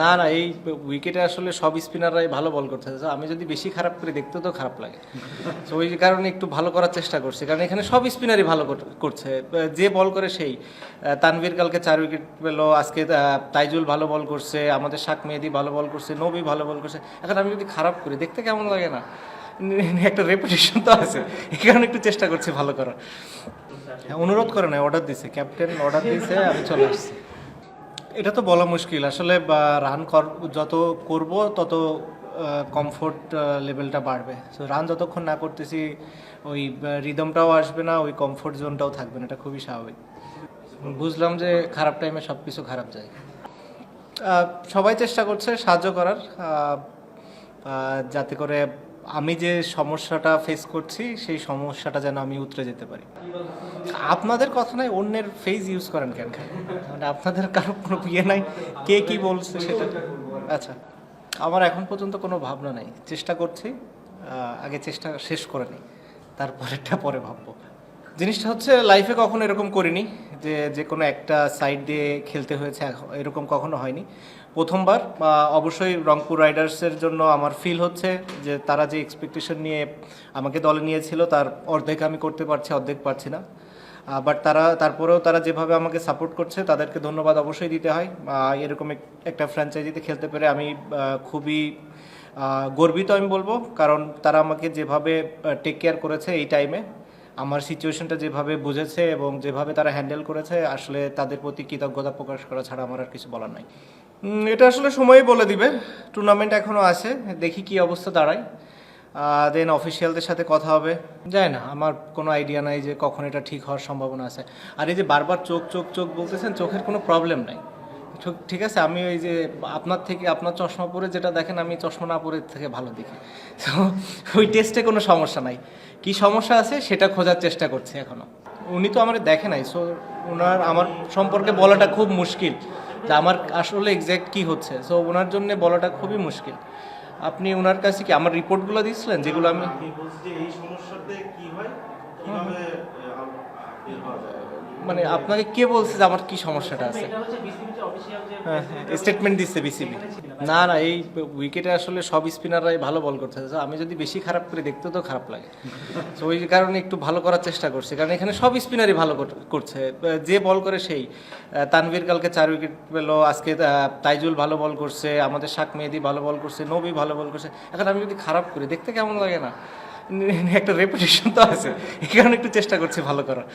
না না এই উইকেটে আসলে সব স্পিনাররাই ভালো বল করছে তো আমি যদি বেশি খারাপ করে দেখতে তো খারাপ লাগে। তো ওই কারণে একটু ভালো করার চেষ্টা করছি। কারণ এখানে সব স্পিনারই ভালো করছে। যে বল করে সেই। তানভীর কালকে চার উইকেট পেল। আজকে তাইজুল ভালো বল করছে। আমাদের শাক মেহেদি ভালো বল করছে। নবী ভালো বল করছে। এখন আমি যদি খারাপ করি দেখতে কেমন লাগে না? একটা রেপুটেশন তো আছে। এই কারণে একটু চেষ্টা করছি ভালো করার। হ্যাঁ, অনুরোধ করে না অর্ডার দিছে। ক্যাপ্টেন অর্ডার দিয়েছে আমি চলে আসছি। এটা তো বলা মুশকিল। আসলে রান যত করব, তত কমফোর্ট লেভেলটা বাড়বে। সো রান যতক্ষণ না করতেছি, ওই রিদমটাও আসবে না, ওই কমফোর্ট জোনটাও থাকবে না। এটা খুবই স্বাভাবিক। বুঝলাম যে খারাপ টাইমে সব কিছু খারাপ যায়। সবাই চেষ্টা করছে সাহায্য করার। যাতে করে আমি যে সমস্যাটা ফেস করছি, সেই সমস্যাটা যেন আমি উতরে যেতে পারি। আপনাদের কথা নয় অন্যের ফেজ ইউজ করেন কেন? মানে আপনাদের কারও কোনো ইয়ে নাই? কে কি বলছে সেটা? আচ্ছা আমার এখন পর্যন্ত কোনো ভাবনা নাই। চেষ্টা করছি আগে চেষ্টা শেষ করে নিই। তারপরেরটা পরে ভাববো। জিনিসটা হচ্ছে লাইফে কখনো এরকম করিনি যে যে কোনো একটা সাইড দিয়ে খেলতে হয়েছে এরকম কখনো হয়নি। প্রথমবার অবশ্যই রংপুর রাইডার্সের জন্য আমার ফিল হচ্ছে যে, তারা যে এক্সপেকটেশন নিয়ে আমাকে দলে নিয়েছিল, তার অর্ধেক আমি করতে পারছি, অর্ধেক পারছি না। বাট তারা, তারপরেও তারা যেভাবে আমাকে সাপোর্ট করছে, তাদেরকে ধন্যবাদ অবশ্যই দিতে হয়। এরকম এক- একটা ফ্র্যাঞ্চাইজিতে খেলতে পেরে আমি খুবই গর্বিত আমি বলব। কারণ তারা আমাকে যেভাবে টেক কেয়ার করেছে এই টাইমে আমার সিচুয়েশনটা যেভাবে বুঝেছে এবং যেভাবে তারা হ্যান্ডেল করেছে, আসলে তাদের প্রতি কৃতজ্ঞতা প্রকাশ করা ছাড়া আমার আর কিছু বলার নাই। এটা আসলে সময়ই বলে দিবে। টুর্নামেন্ট এখনও আছে, দেখি কি অবস্থা দাঁড়ায়। দেন অফিসিয়ালদের সাথে কথা হবে। যায় না, আমার কোনো আইডিয়া নাই যে কখন এটা ঠিক হওয়ার সম্ভাবনা আছে। আর এই যে বারবার চোখ চোখ চোখ বলতেছেন, চোখের কোনো প্রবলেম নাই। ঠিক- আছে, আমি ওই যে আপনার থেকে, আপনার চশমা পরে যেটা দেখেন, আমি চশমা না পরে থেকে ভালো দেখি। তো ওই টেস্টে কোনো সমস্যা নাই। কি সমস্যা আছে সেটা খোঁজার চেষ্টা করছি এখনও। উনি তো আমার দেখে নাই সো ওনার আমার সম্পর্কে বলাটা খুব মুশকিল যে আমার আসলে এক্স্যাক্ট কি হচ্ছে। সো ওনার জন্য বলাটা খুবই মুশকিল। আপনি ওনার কাছে কি, আমার রিপোর্টগুলো দিয়েছিলেন, যেগুলো আমি এই সমস্যাতে কি হয়? মানে আপনাকে কে বলছে যে আমার কি সমস্যাটা আছে? এটা হচ্ছে বিসিবি যে অফিসিয়াল যে স্টেটমেন্ট দিচ্ছে বিসিবি। না না এই উইকেটে আসলে সব স্পিনাররাই ভালো বল করছে। তো আমি যদি বেশি খারাপ করে দেখতে তো খারাপ লাগে। তো ওই কারণে একটু ভালো করার চেষ্টা করছি। কারণ এখানে সব স্পিনারই ভালো করছে। যে বল করে সেই। তানভীর কালকে চার উইকেট পেল। আজকে তাইজুল ভালো বল করছে। আমাদের শাক মেহেদি ভালো বল করছে। নবী ভালো বল করছে। এখন আমি যদি খারাপ করি দেখতে কেমন লাগে না? একটা রেপুটেশন তো আছে। এই কারণে একটু চেষ্টা করছি ভালো করার।